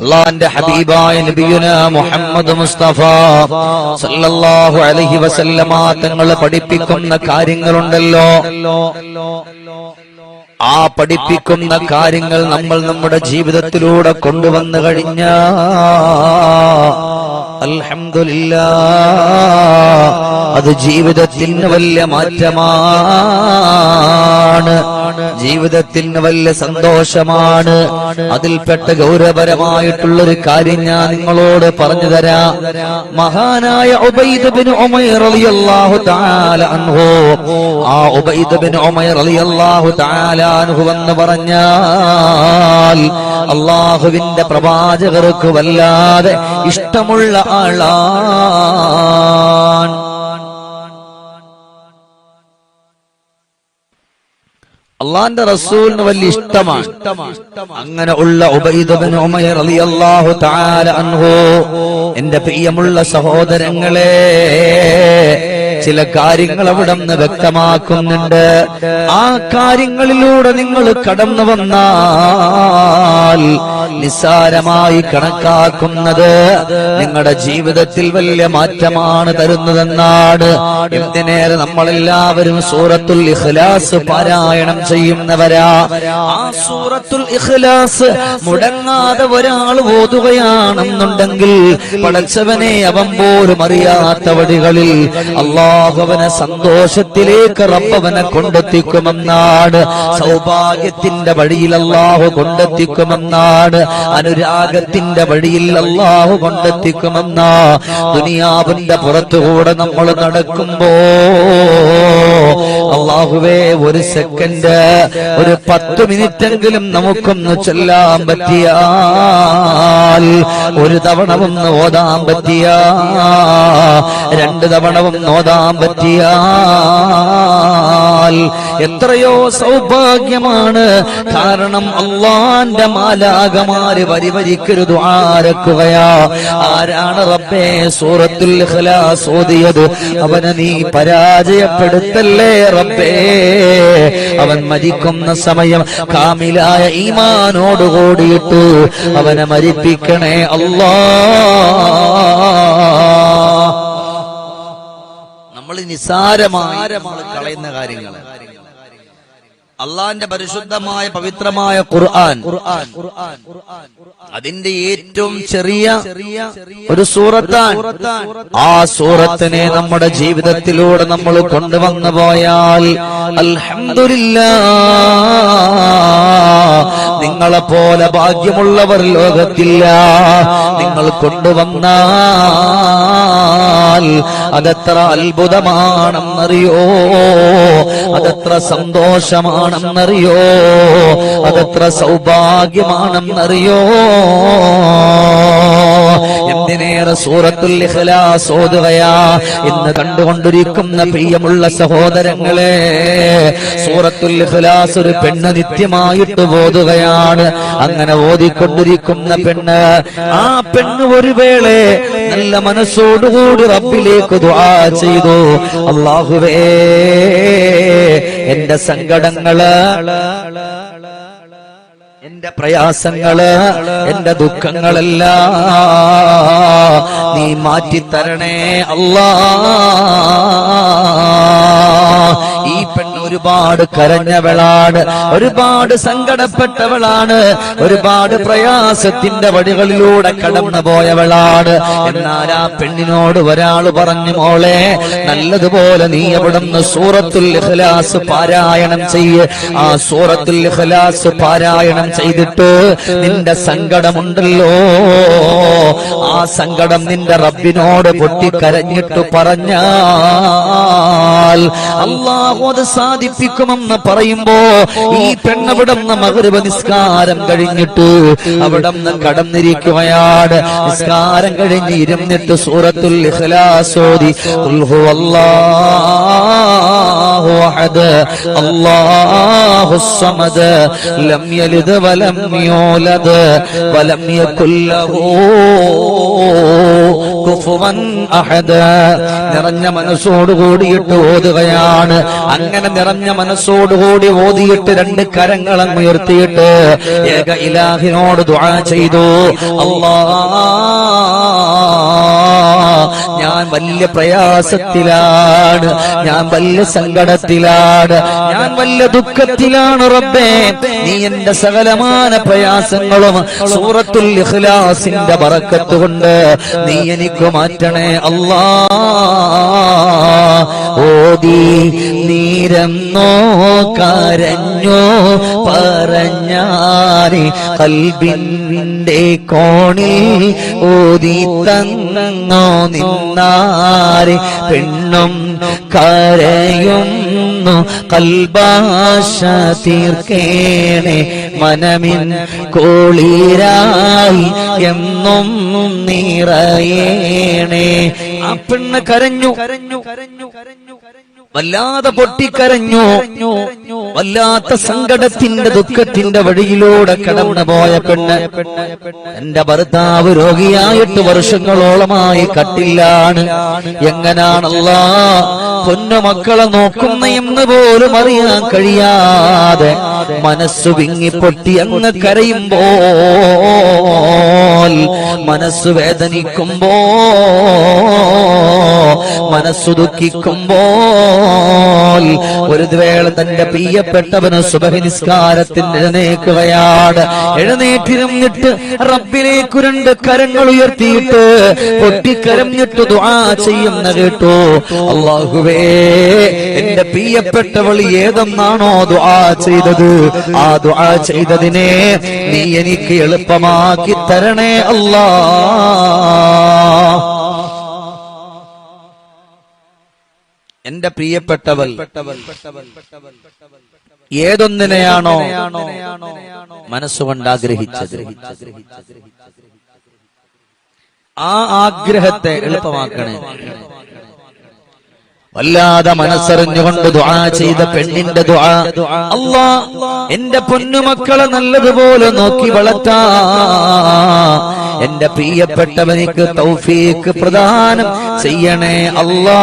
അള്ളാന്റെ ഹബീബായ നബിയുന മുഹമ്മദ് മുസ്തഫ സല്ലല്ലാഹു അലൈഹി വസല്ലമ തങ്ങൾ പഠിപ്പിക്കുന്ന കാര്യങ്ങളുണ്ടല്ലോ. ആ പഠിപ്പിക്കുന്ന കാര്യങ്ങൾ നമ്മൾ നമ്മുടെ ജീവിതത്തിലൂടെ കൊണ്ടുവന്നു കഴിഞ്ഞ അത് ജീവിതത്തിന് വലിയ മാറ്റമാണ്. ജീവിതത്തിന് വലിയ സന്തോഷമാണ്. അതിൽപ്പെട്ട ഗൗരവപരമായിട്ടുള്ളൊരു കാര്യം ഞാൻ നിങ്ങളോട് പറഞ്ഞു തരാം. മഹാനായ ആ എന്ന് പറഞ്ഞാൽ അള്ളാഹുവിന്റെ പ്രവാചകർക്ക് വല്ലാതെ ഇഷ്ടമുള്ള ആളാണ് അള്ളാന്റെ റസൂലിന് വലിയ ഇഷ്ടമാണ്. അങ്ങനെ ഉള്ള ഉബൈദബിൻ തആല അൻഹു എന്റെ പ്രിയമുള്ള സഹോദരങ്ങളെ ചില കാര്യങ്ങൾ അവിടെ നിന്ന് വ്യക്തമാക്കുന്നുണ്ട്. ആ കാര്യങ്ങളിലൂടെ നിങ്ങൾ കടന്നു വന്നാൽ നിസ്സാരമായി കണക്കാക്കുന്നത് നിങ്ങളുടെ ജീവിതത്തിൽ വലിയ മാറ്റമാണ് തരുന്നതെന്നാണ്. എന്തിനേറെ നമ്മളെല്ലാവരും സൂറത്തുൽ ഇഖ്ലാസ് പാരായണം ചെയ്യുന്നവരാ. ആ സൂറത്തുൽ ഇഖ്ലാസ് മുടങ്ങാതെ ഒരാൾ ഓതുകയാണെന്നുണ്ടെങ്കിൽ പടച്ചവനെ അവൻ പോലും അറിയാത്ത വഴികളിൽ അള്ളാഹുവനെ സന്തോഷത്തിലേക്ക് റബ്ബവനെ കൊണ്ടെത്തിക്കുമെന്നാണ്. സൗഭാഗ്യത്തിന്റെ വഴിയിൽ അള്ളാഹു കൊണ്ടെത്തിക്കുമെന്നാണ്. അനുരാഗത്തിന്റെ വഴിയിൽ അള്ളാഹു കൊണ്ടെത്തിക്കുമെന്ന ദുനിയാവിന്റെ പുറത്തുകൂടെ നമ്മൾ നടക്കുമ്പോ. അള്ളാഹുവേ ഒരു സെക്കൻഡ് ഒരു പത്ത് മിനിറ്റെങ്കിലും നമുക്കൊന്ന് ചൊല്ലാൻ പറ്റിയാൽ ഒരു തവണ ഒന്ന് ഓതാൻ പറ്റിയ രണ്ട് തവണ ഒന്ന് ഓതാൻ പറ്റിയാൽ എത്രയോ സൗഭാഗ്യമാണ്. കാരണം അള്ളാന്റെ മാലാകമാര് വരി വരിക്കരുത് ആരക്കുകയാ ആരാണ് റബ്ബേ സൂറത്തുൽ ഇഖ്ലാസ് ഓതിയത്? അവനെ നീ പരാജയപ്പെടുത്തല്ലേ? റബ്ബേ അവൻ മരിക്കുന്ന സമയം കാമിലായ ഈമാനോട് കൂടിയിട്ട് അവനെ മരിപ്പിക്കണേ അല്ലാ. നമ്മൾ നിസാരമായ കളയുന്ന കാര്യങ്ങൾ അള്ളാന്റെ പരിശുദ്ധമായ പവിത്രമായ ഖുർആൻ. ഖുർആൻ ഖുർആൻ അതിന്റെ ഏറ്റവും ചെറിയ ഒരു സൂറത്താൻ ആ സൂറത്തിനെ നമ്മുടെ ജീവിതത്തിലൂടെ നമ്മൾ കൊണ്ടുവന്നു പോയാൽ അൽഹംദുലില്ലാ. നിങ്ങളെ പോലെ ഭാഗ്യമുള്ളവർ ലോകത്തില്ല. നിങ്ങൾ കൊണ്ടുവന്നാൽ അതെത്ര അത്ഭുതമാണെന്നറിയോ? അതെത്ര സന്തോഷമാണെന്നറിയോ? അതെത്ര സൗഭാഗ്യമാണെന്നറിയോ? എന്തിനേറെ സൂറത്തുൽ ഇഖ്ലാസ് ഓതുകയാ? ഇന്ന് കണ്ടുകൊണ്ടിരിക്കുന്ന പ്രിയമുള്ള സഹോദരങ്ങളെ സൂറത്തുൽ ഇഖ്ലാസ് ഒരു പെണ്ണ് നിത്യമായിട്ട് ഓതുകയാണ്. അങ്ങനെ ഓതിക്കൊണ്ടിരിക്കുന്ന പെണ്ണ് ആ പെണ്ണ് ഒരു വേള നല്ല മനസ്സോടുകൂടി റബ്ബിലേക്ക് ദുആ ചെയ്തു. അള്ളാഹുവേ എന്റെ സങ്കടങ്ങൾ എന്റെ പ്രയാസങ്ങൾ എന്റെ ദുഃഖങ്ങളെല്ലാം നീ മാറ്റിത്തരണേ അല്ലാ. ഈ പെണ്ണ് ഒരുപാട് കരഞ്ഞവളാണ് ഒരുപാട് സങ്കടപ്പെട്ടവളാണ്. ഒരുപാട് പ്രയാസത്തിന്റെ വഴികളിലൂടെ കടന്നു പോയവളാണ് എന്നാൽ ആ പെണ്ണിനോട് ഒരാൾ പറഞ്ഞു മോളെ നല്ലതുപോലെ നീ അവിടുന്ന് സൂറത്തുൽ ഇഖ്ലാസ് പാരായണം ചെയ്യ്. ആ സൂറത്തുൽ ഇഖ്ലാസ് പാരായണം ചെയ്തിട്ട് നിന്റെ സങ്കടമുണ്ടല്ലോ. ആ സങ്കടം നിന്റെ റബ്ബിനോട് പൊട്ടിക്കരഞ്ഞിട്ട് പറഞ്ഞാൽ അള്ളാഹു അത് സാധിപ്പിക്കുമെന്ന് പറയുമ്പോ ഈ പെണ്ണവിടുന്ന് മകരവ നിസ്കാരം കഴിഞ്ഞിട്ട് അവിടുന്ന് കടന്നിരിക്കുകയാണ്. നിസ്കാരം കഴിഞ്ഞ് ഇരുന്നിട്ട് സൂറത്തുൽ ഇഖ്ലാസ് ഓതി ഖുൽ ഹുവല്ലാഹു അഹദ് സമദ് ലം യലിദ് വലം വലം യകുൽ ലഹു കുഫുവൻ അഹദ് നിറഞ്ഞ മനസ്സോട് കൂടിയിട്ട് ഓതുകയാണ്. അങ്ങനെ നിറഞ്ഞ മനസ്സോട് കൂടി ഓതിയിട്ട് രണ്ട് കരങ്ങളും ഉയർത്തിയിട്ട് ഏക ഇലാഹിനോട് ദുആ ചെയ്തു. അള്ളാ ഞാൻ വലിയ പ്രയാസത്തിലാണ്. ഞാൻ വലിയ സങ്കടത്തിലാണ്. ഞാൻ വലിയ ദുഃഖത്തിലാണ് റബ്ബേ. നീ എന്റെ സകലമാന പ്രയാസങ്ങളും സൂറത്തുൽ ഇഖ്ലാസിന്റെ ബറക്കത്ത് കൊണ്ട് നീ എനിക്ക് മാറ്റണേ അല്ലാ. ഓതി നീരന്നോ കരഞ്ഞോ പറഞ്ഞാരി കൽബിന്റെ കോണിൽ ഓതി തന്നോ നിന്നാരി പെണ്ണും കരയുന്നു കൽബാശ തീർക്കേണേ മനമിൻ കോളീരായി എന്നും നിറയേണേ. ആ പെണ്ണ് കരഞ്ഞു. കരഞ്ഞു കരഞ്ഞു കരഞ്ഞു വല്ലാതെ പൊട്ടിക്കരഞ്ഞു. വല്ലാത്ത സങ്കടത്തിന്റെ ദുഃഖത്തിന്റെ വഴിയിലൂടെ കടന്നു പോയ പെണ്ണ് എന്റെ ഭർത്താവ് രോഗിയായിട്ട് വർഷങ്ങളോളമായി കട്ടില്ലാണ് എങ്ങനാണല്ല പൊന്നുമക്കളെ നോക്കുന്ന എന്ന് പോലും അറിയാൻ കഴിയാതെ മനസ്സു വിങ്ങിപ്പൊട്ടി അങ്ങ് കരയുമ്പോൾ മനസ്സു വേദനിക്കുമ്പോ മനസ്സു ദുഃഖിക്കുമ്പോൾ ഒരു വേള തന്റെ പ്രിയപ്പെട്ടവന് സുബഹി നിസ്കാരത്തിന് എഴുന്നേക്കുകയാണ് എഴുന്നേറ്റിരുന്നിട്ട് റബ്ബിലേക്ക് രണ്ട് കരങ്ങൾ ഉയർത്തിയിട്ട് പൊട്ടിക്കരഞ്ഞിട്ട് ദുആ ചെയ്യുന്ന കേട്ടോ. അള്ളാഹുവേ എന്റെ പ്രിയപ്പെട്ടവൾ ഏതെന്നാണോ ദുആ ചെയ്തത്? ആ ദുആ ചെയ്തതിനെ നീ എനിക്ക് എളുപ്പമാക്കി തരണേ അല്ലാ. എന്റെ പ്രിയപ്പെട്ടവൾ ഏതൊന്നിനെയാണോ മനസ്സുകൊണ്ട് ആഗ്രഹിച്ചത്? ആ ആഗ്രഹത്തെ എളുപ്പമാക്കണേ. വല്ലാതെ മനസ്സറിഞ്ഞുകൊണ്ട് ദുആ ചെയ്ത പെണ്ണിന്റെ ദുആ. അല്ലാ എന്റെ പൊന്നുമക്കളെ നല്ലതുപോലെ നോക്കി വളർത്താ. എന്റെ പ്രിയപ്പെട്ടവനിക്ക് തൗഫീക്ക് പ്രദാനം ചെയ്യണേ അല്ലാ.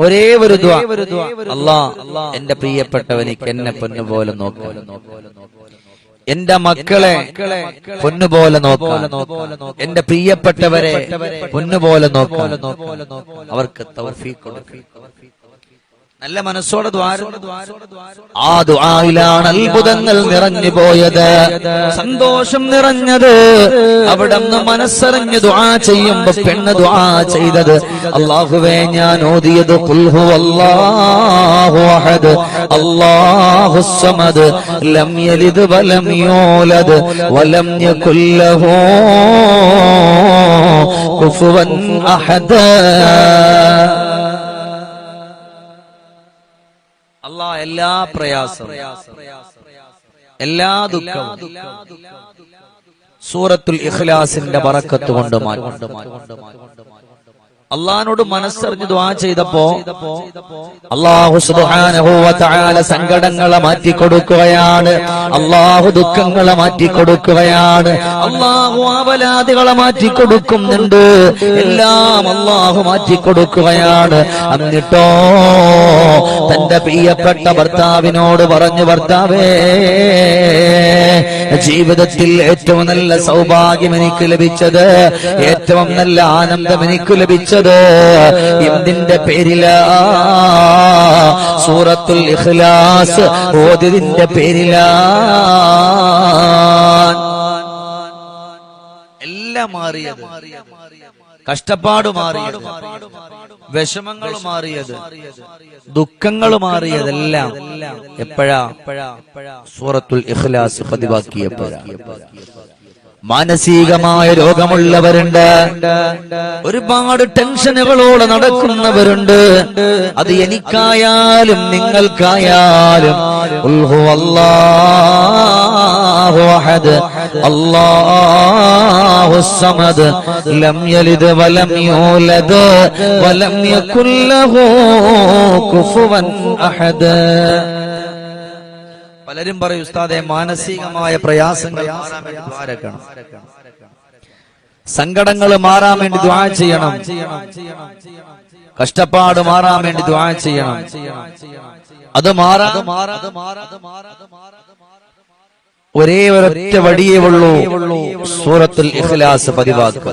ഒരേ ഒരു അല്ലാ എന്റെ പ്രിയപ്പെട്ടവനിക്ക് എന്നെ പൊന്നുപോലെ നോക്ക എന്റെ മക്കളെ പൊന്നുപോലെ നോക്കാം എന്റെ പ്രിയപ്പെട്ടവരെ പൊന്നുപോലെ നോക്കാം അവർക്ക് തൗഫീഖ് കൊടുക്കുക നല്ല മനസ്സോടെ ആ ദ്വായിലാണ് അത്ഭുതങ്ങൾ നിറഞ്ഞു പോയത്. സന്തോഷം നിറഞ്ഞത് അവിടെ മനസ്സറിഞ്ഞ് ദ്വാ ചെയ്യുമ്പോ പെണ്ണ് ദ്വാ ചെയ്തത്. അള്ളാഹുവേ ഞാൻ ഓതിയത് കുൽഹു അല്ലാഹു അഹദ് അല്ലാഹു സമദ്. ലം യലിദ് വലം യൂലദ്. വലം യകുല്ലഹു ലഹു കുഫുവൻ അഹദ്. അല്ലാ എല്ലാ പ്രയാസം എല്ലാ ദുഃഖവും സൂറത്തുൽ ഇഖ്ലാസിന്റെ വറക്കത്ത് കൊണ്ട് മാറ്റും. അള്ളഹാനോട് മനസ്സറിഞ്ഞ് ദ്വാ ചെയ്തപ്പോ അള്ളാഹു സങ്കടങ്ങളെ മാറ്റി കൊടുക്കുകയാണ്. അള്ളാഹു ദുഃഖങ്ങളെ മാറ്റി കൊടുക്കുകയാണ്. അള്ളാഹു ആവലാദികളെ മാറ്റി കൊടുക്കുന്നുണ്ട്. എല്ലാം അള്ളാഹു മാറ്റി കൊടുക്കുകയാണ്. എന്നിട്ടോ തന്റെ പ്രിയപ്പെട്ട ഭർത്താവിനോട് പറഞ്ഞു ഭർത്താവേ ജീവിതത്തിൽ ഏറ്റവും നല്ല സൗഭാഗ്യം എനിക്ക് ലഭിച്ചത് ഏറ്റവും നല്ല ആനന്ദം എനിക്ക് ലഭിച്ചത് എന്തിന്റെ പേരിലാ? സൂറത്തുൽ ഇഖ്ലാസ് ഓതിന്റെ പേരിലാ. എല്ലാം മാറിയത്. കഷ്ടപ്പാട് മാറിയത്. വിഷമങ്ങൾ മാറിയത്. ദുഃഖങ്ങൾ മാറിയതെല്ലാം എപ്പോഴാ? സൂറത്തുൽ ഇഖ്ലാസ് പതിവാക്കിയപ്പോഴാ മാനസികമായ രോഗമുള്ളവരുണ്ട്. ഒരുപാട് ടെൻഷനുകളോടെ നടക്കുന്നവരുണ്ട്. അത് എനിക്കായാലും നിങ്ങൾക്കായാലും. ഉൽഹു അല്ലാഹു അഹദ്. അല്ലാഹു സമദ്. ലം യലിദ് വലം യൂലദ്. വലം യകുല്ലഹു കുഫുവൻ അഹദ്. പലരും പറയും ഉസ്താദെ മാനസികമായ പ്രയാസങ്ങൾ സങ്കടങ്ങൾ മാറാൻ വേണ്ടി ദ്വാ ചെയ്യണം. കഷ്ടപ്പാട് മാറാൻ വേണ്ടി ദ്വാ ചെയ്യണം. അത് മാറാ ഒരേ ഒരൊറ്റ വടിയേ ഉള്ളൂ. സൂറത്തുൽ ഇഖ്ലാസ് പതിവാക്കുക.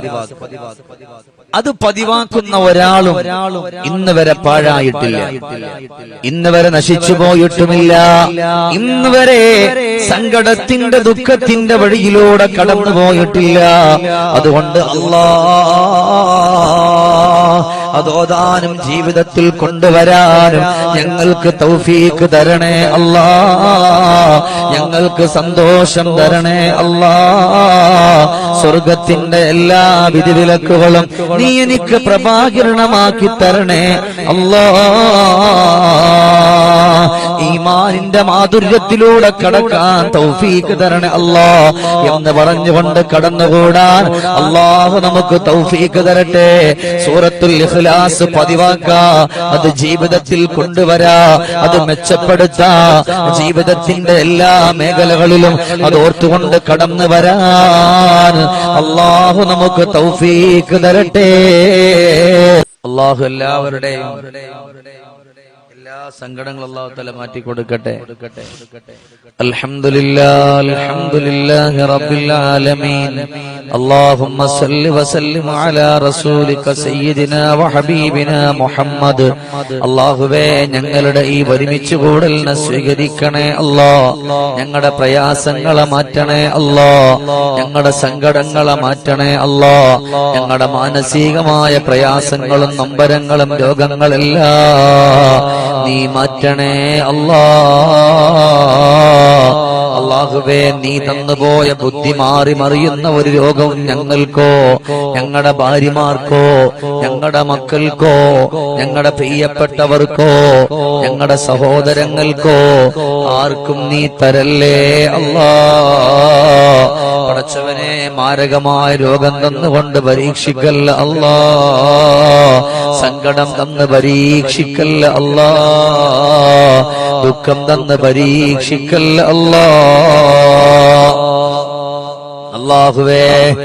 അത് പതിവാക്കുന്ന ഒരാളും ഇന്ന് വരെ പാഴായിട്ടില്ല. ഇന്ന് വരെ നശിച്ചു പോയിട്ടുമില്ല. ഇന്ന് വരെ സങ്കടത്തിന്റെ ദുഃഖത്തിന്റെ വഴിയിലൂടെ കടന്നു പോയിട്ടില്ല. അതുകൊണ്ട് അല്ലാ അതോദാനും ജീവിതത്തിൽ കൊണ്ടുവരാനും ഞങ്ങൾക്ക് തൗഫീക്ക് തരണേ അല്ലാ. ഞങ്ങൾക്ക് സന്തോഷം തരണേ അല്ലാ. സ്വർഗത്തിന്റെ എല്ലാ വിധിവിലക്കുകളും നീ എനിക്ക് പ്രഭാകിരണമാക്കി തരണേ. അല്ലോ. ഈമാനിന്റെ മാധുര്യത്തിലൂടെ കടക്കാൻ തൗഫീക്ക് തരണേ അല്ലോ എന്ന് പറഞ്ഞുകൊണ്ട് കടന്നുകൂടാൻ അള്ളാഹു നമുക്ക് തൗഫീക്ക് തരട്ടെ. സൂറത്തുൽ ഇഖ്ലാസ് പതിവാക്ക. അത് ജീവിതത്തിൽ കൊണ്ടുവരാ. അത് മെച്ചപ്പെടുത്താ. ജീവിതത്തിന്റെ എല്ലാ മേഖലകളിലും അത് ഓർത്തുകൊണ്ട് കടന്നു വരാൻ അള്ളാഹു നമുക്ക് തൗഫീക്ക് തരട്ടെ. അള്ളാഹു എല്ലാവരുടെയും എല്ലാ സങ്കടങ്ങളും അള്ളാഹു തല മാറ്റി കൊടുക്കട്ടെ അൽഹംദുലില്ലാ അൽഹംദുലില്ലാഹി റബ്ബിൽ ആലമീൻ اللهم صل وسلم على رسولك سيدنا وحبيبنا മുഹമ്മദ് അള്ളാഹുവേ ഞങ്ങളുടെ ഈ ഒരുമിച്ച് കൂടലിനെ സ്വീകരിക്കണേ അല്ലാ ഞങ്ങളുടെ പ്രയാസങ്ങളെ മാറ്റണേ അല്ലാ ഞങ്ങളുടെ സങ്കടങ്ങളെ മാറ്റണേ അല്ലാ ഞങ്ങളുടെ മാനസികമായ പ്രയാസങ്ങളും നൊമ്പരങ്ങളും രോഗങ്ങളെല്ലാം നീ മാറ്റണേ അല്ലാ അള്ളാഹുവേ നീ തന്നുപോയ ബുദ്ധി മാറി മറിയുന്ന ഒരു രോഗം ഞങ്ങൾക്കോ ഞങ്ങളുടെ ഭാര്യമാർക്കോ ഞങ്ങളുടെ മക്കൾക്കോ ഞങ്ങളുടെ പ്രിയപ്പെട്ടവർക്കോ ഞങ്ങളുടെ സഹോദരങ്ങൾക്കോ ആർക്കും നീ തരല്ലേ അല്ലാ പടച്ചവനെ മാരകമായ രോഗം തന്നുകൊണ്ട് പരീക്ഷിക്കല്ല അല്ലാ സങ്കടം തന്ന് പരീക്ഷിക്കല്ല അല്ലാ ദുഃഖം തന്ന് പരീക്ഷിക്കല്ല അല്ലാ അള്ളാഹുവേ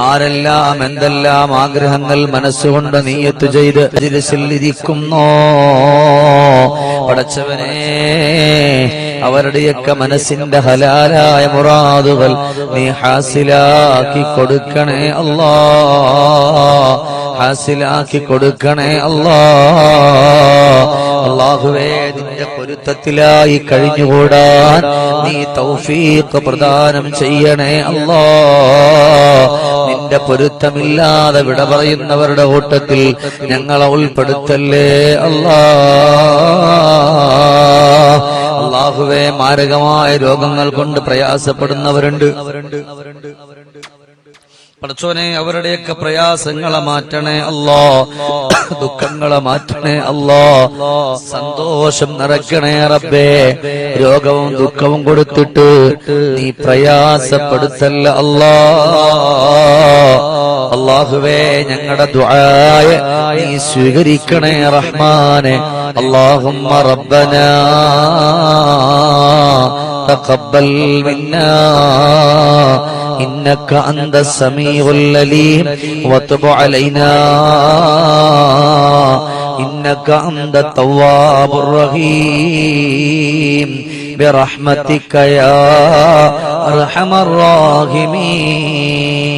ആരെല്ലാം എന്തെല്ലാം ആഗ്രഹങ്ങൾ മനസ്സുകൊണ്ട് നീയത്ത് ചെയ്ത് ഇരിക്കുന്നോ? പടച്ചവനെ അവരുടെയൊക്കെ മനസ്സിന്റെ ഹലാലായ മുറാദുകൾ നീ ഹാസിലാക്കി കൊടുക്കണേ അല്ലാ. ഹാസിലാക്കി കൊടുക്കണേ അല്ലാ. അള്ളാഹുവേ നിന്റെ പൊരുത്തത്തിലായി കഴിഞ്ഞുകൂടാൻ നീ തൗഫീഖ് പ്രദാനം ചെയ്യണേ അല്ലാ നിന്റെ പൊരുത്തമില്ലാതെ വിട പറയുന്നവരുടെ കൂട്ടത്തിൽ ഞങ്ങളെ ഉൾപ്പെടുത്തല്ലേ അല്ലാ അള്ളാഹുവേ മാരകമായ രോഗങ്ങൾ കൊണ്ട് പ്രയാസപ്പെടുന്നവരുണ്ട്. പടച്ചോനെ അവരുടെയൊക്കെ പ്രയാസങ്ങളെ മാറ്റണേ അല്ലോ ദുഃഖങ്ങളെ മാറ്റണേ അല്ലോ സന്തോഷം നിറയ്ക്കണേ റബ്ബേ രോഗവും ദുഃഖവും കൊടുത്തിട്ട് നീ പ്രയാസപ്പെടുത്തല്ല അല്ലാ അള്ളാഹുവേ ഞങ്ങളുടെ ദുആയ നീ സ്വീകരിക്കണേ റഹ്മാനെ اللهم ربنا تقبل منا إنك أنت السميع العليم. وتب علينا. إنك أنت التواب الرحيم. برحمتك يا أرحم الراحمين.